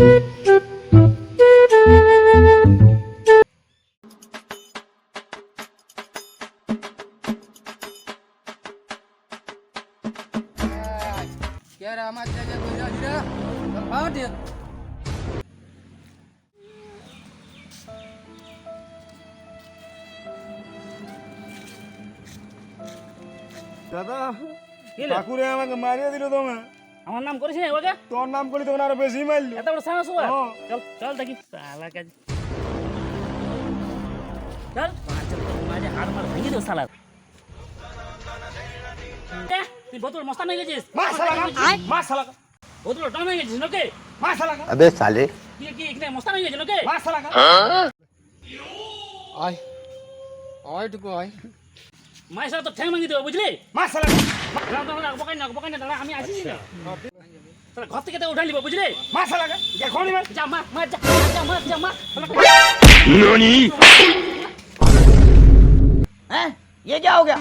Biar amat saja benda tidak terpadir. দাদা ঠাকুরে আমাকে মারিয়ে দিল তোমার আমার নাম করিস না ওকে তোর নাম করি তখন আরও বেশি মারলি। এত বড় সাহস হওয়া চল চল দেখি। সালা কাজ। চল। মাঝে হাড় মার ভেঙে দেবো সালা তুই বোতল মস্তা হয়ে গেছিস? মা সালা হ্যাঁ? মা সালা বোতল টান হয়ে গেছিস নাকি? মা সালা আবে সালে তুই কি এখানে মস্তান হয়ে গেছিস নাকি? মা সালা আয়। আয় টুকু আয়। মায়ের তো ঠেং ভাঙিয়ে দেবো বুঝলি? মা সালা দাঁড়া, দাঁড়া, দাঁড়া, বকাই না বকাই না দাঁড়া আমি আসিনি না তাহলে ঘর থেকে তো উঠাই নিব বুঝলি মার শালাকা এখনই মার যা মা মা যা যা মা যা মা नोनी हैं ये क्या हो गया